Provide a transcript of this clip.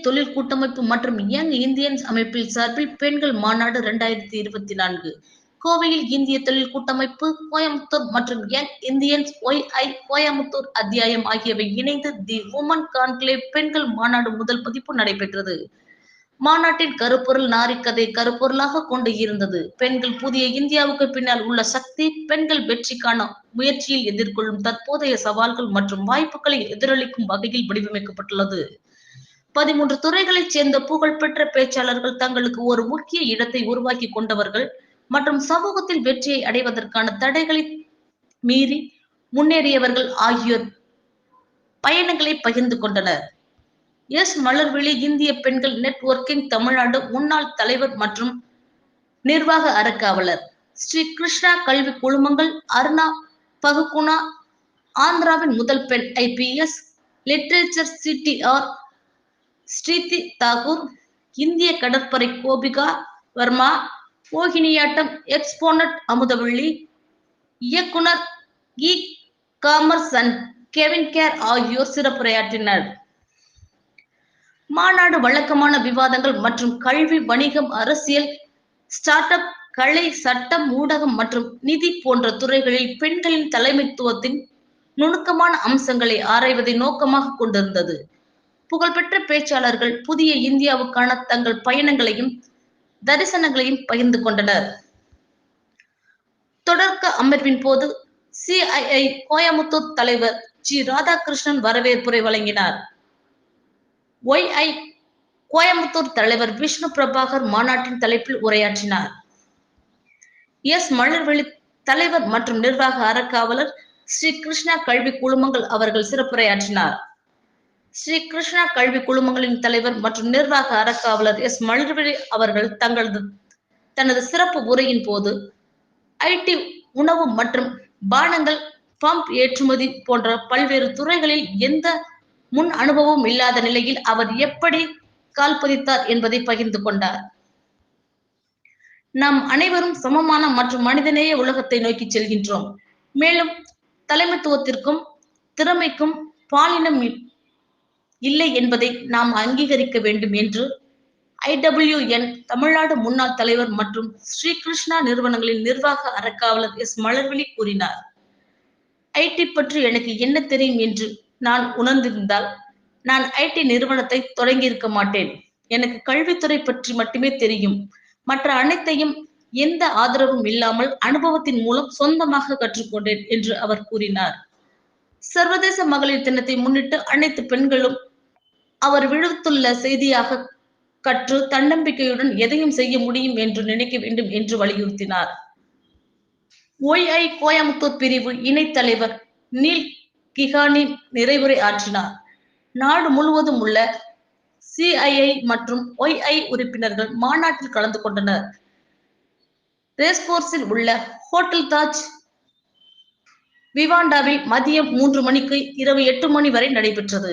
தொழில் கூட்டமைப்பு மற்றும் யங் இந்தியன்ஸ் அமைப்பில் சார்பில் பெண்கள் மாநாடு இரண்டாயிரத்தி இருபத்தி நான்கு. கோவையில் இந்திய தொழில் கூட்டமைப்பு கோயம்புத்தூர் மற்றும் யங் இந்தியன்ஸ் ஒய்ஐ கோயம்புத்தூர் அத்தியாயம் ஆகியவை இணைந்து தி உமன் கான்க்ளேவ் பெண்கள் மாநாடு முதல் பதிப்பு நடைபெற்றது. மாநாட்டின் கருப்பொருள் நாரிக்கதை கருப்பொருளாக கொண்டு இருந்தது. பெண்கள் புதிய இந்தியாவுக்கு பின்னால் உள்ள சக்தி பெண்கள் வெற்றிக்கான முயற்சியில் எதிர்கொள்ளும் தற்போதைய சவால்கள் மற்றும் வாய்ப்புகளை எதிரொலிக்கும் வகையில் வடிவமைக்கப்பட்டுள்ளது. பதிமூன்று துறைகளைச் சேர்ந்த புகழ்பெற்ற பேச்சாளர்கள் தங்களுக்கு ஒரு முக்கிய இடத்தை உருவாக்கி கொண்டவர்கள் மற்றும் சமூகத்தில் வெற்றியை அடைவதற்கான தடைகளை மீறி முன்னேறியவர்கள் ஆகியோர் பயணங்களை பகிர்ந்து கொண்டனர். எஸ். மலர்விழி இந்திய பெண்கள் நெட்வொர்க்கிங் தமிழ்நாடு முன்னாள் தலைவர் மற்றும் நிர்வாக அறக்காவலர். ஸ்ரீ கிருஷ்ணா கல்வி குழுமங்கள் அருணா பகுகுணா ஆந்திராவின் முதல் பெண் IPS literature CDR Shrithi Thakur இந்திய கடற்படை கோபிகா வர்மா மோகினியாட்டம் எக்ஸ்போனட் அமுதவள்ளி இயக்குனர் E. Commerce and Kevin care ஆகியோர் சிறப்புரையாற்றினர். மாநாடு வழக்கமான விவாதங்கள் மற்றும் கல்வி வணிகம் அரசியல் ஸ்டார்ட் அப் கலை சட்டம் ஊடகம் மற்றும் நிதி போன்ற துறைகளில் பெண்களின் தலைமைத்துவத்தின் நுணுக்கமான அம்சங்களை ஆராய்வதை நோக்கமாக கொண்டிருந்தது. புகழ்பெற்ற பேச்சாளர்கள் புதிய இந்தியாவுக்கான தங்கள் பயணங்களையும் தரிசனங்களையும் பகிர்ந்து கொண்டனர். தொடர்க அமர்வின் போது சிஐஐ கோயமுத்தூர் தலைவர் ஜி. ராதாகிருஷ்ணன் வரவேற்புரை வழங்கினார். ஒய்ஐ கோயம்புத்தூர் தலைவர் விஷ்ணு பிரபாகர் மாநாட்டின் தலைப்பில் உரையாற்றினார். எஸ். மலர்வெளி தலைவர் மற்றும் நிர்வாக அறக்காவலர் ஸ்ரீ கிருஷ்ணா கல்வி குழுமங்கள் அவர்கள் சிறப்புரையாற்றினார். ஸ்ரீ கிருஷ்ணா கல்வி குழுமங்களின் தலைவர் மற்றும் நிர்வாக அறக்காவலர் எஸ் மலர்விழி அவர்கள் தங்களது தனது சிறப்பு உரையின் போது ஐடி உணவு மற்றும் பானங்கள் பம்ப் ஏற்றுமதி போன்ற பல்வேறு துறைகளில் எந்த முன் அனுபவம் இல்லாத நிலையில் அவர் எப்படி கால் பதித்தார் என்பதை பகிர்ந்து கொண்டார். நாம் அனைவரும் சமமான மற்றும் மனிதநேய உலகத்தை நோக்கி செல்கின்றோம். மேலும் தலைமைத்துவத்திற்கும் திறமைக்கும் பாலினம் இல்லை என்பதை நாம் அங்கீகரிக்க வேண்டும் என்று ஐடபிள்யூஎன் தமிழ்நாடு முன்னாள் தலைவர் மற்றும் ஸ்ரீ கிருஷ்ணா நிறுவனங்களின் நிர்வாக அறக்காவலர் எஸ். மலர்விழி கூறினார். ஐடி பற்றி எனக்கு என்ன தெரியும் என்று நான் உணர்ந்திருந்தால் நான் ஐடி நிறுவனத்தை தொடங்கியிருக்க மாட்டேன். எனக்கு கல்வித்துறை பற்றி மட்டுமே தெரியும். மற்ற அனைத்தையும் எந்த ஆதரவும் இல்லாமல் அனுபவத்தின் மூலம் சொந்தமாக கற்றுக்கொண்டேன் என்று அவர் கூறினார். சர்வதேச மகளிர் தினத்தை முன்னிட்டு அனைத்து பெண்களும் அவர் விடுத்துள்ள செய்தியாக கற்று தன்னம்பிக்கையுடன் எதையும் செய்ய முடியும் என்று நினைக்க வேண்டும் என்று வலியுறுத்தினார். ஒய்ஐ கோயம்புத்தூர் பிரிவு இணைத் தலைவர் நீல் கிஹானி நிறைவுரை ஆற்றினார். நாடு முழுவதும் உள்ள சிஐஐ மற்றும் ஒய்ஐ உறுப்பினர்கள் மாநாட்டில் கலந்து கொண்டனர். ரேஸ்கோர்ஸில் உள்ள ஹோட்டல் தாஜ் விவாண்டாவில் மதியம் மூன்று மணிக்கு இரவு எட்டு மணி வரை நடைபெற்றது.